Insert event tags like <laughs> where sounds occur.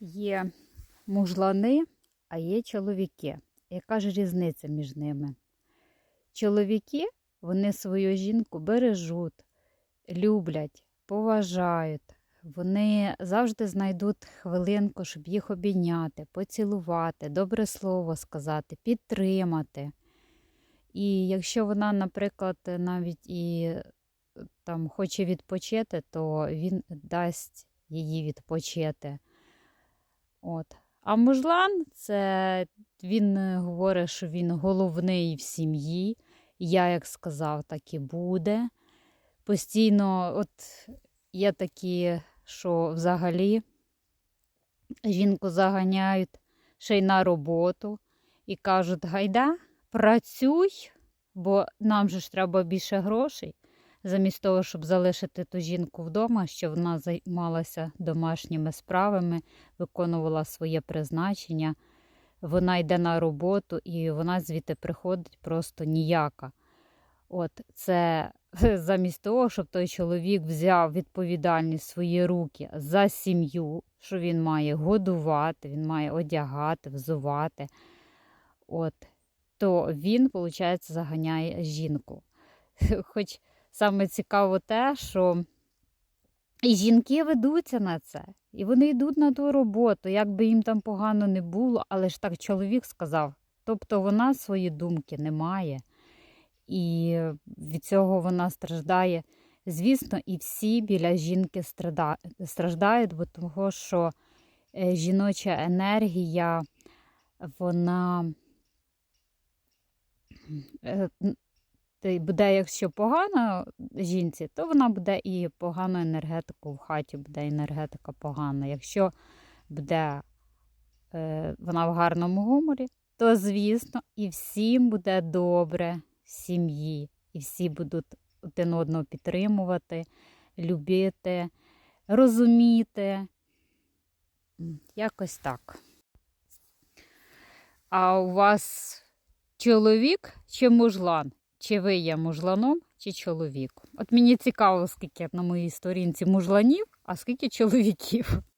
Є мужлани, а є чоловіки. Яка ж різниця між ними? Чоловіки вони свою жінку бережуть, люблять, поважають. Вони завжди знайдуть хвилинку, щоб їх обійняти, поцілувати, добре слово сказати, підтримати. І якщо вона, наприклад, навіть і там хоче відпочити, то він дасть її відпочити. От. А мужлан це він е, говорить, що він головний в сім'ї. Я як сказав, так і буде. Постійно, от є такі, що взагалі жінку заганяють ще й на роботу і кажуть: гайда, працюй, бо нам же ж треба більше грошей. Замість того, щоб залишити ту жінку вдома, щоб вона займалася домашніми справами, виконувала своє призначення, вона йде на роботу і вона звідти приходить просто ніяка. От це <laughs> замість того, щоб той чоловік взяв відповідальність в свої руки за сім'ю, що він має годувати, він має одягати, взувати. От, то він, виходить, заганяє жінку. <laughs> Хоч саме цікаво те, що і жінки ведуться на це, і вони йдуть на ту роботу, як би їм там погано не було, але ж так чоловік сказав. Тобто вона свої думки не має, і від цього вона страждає. Звісно, і всі біля жінки страждають, бо того, що е, жіноча енергія, вона е, буде, якщо погано жінці, то вона буде і погану енергетику в хаті, буде енергетика погана. Якщо буде е, вона в гарному гуморі, то звісно, і всім буде добре в сім'ї, і всі будуть один одного підтримувати, любити, розуміти. Якось так. А у вас чоловік чи мужлан? Чи ви є мужланом, чи чоловік. От мені цікаво, скільки на моїй сторінці мужланів, а скільки чоловіків.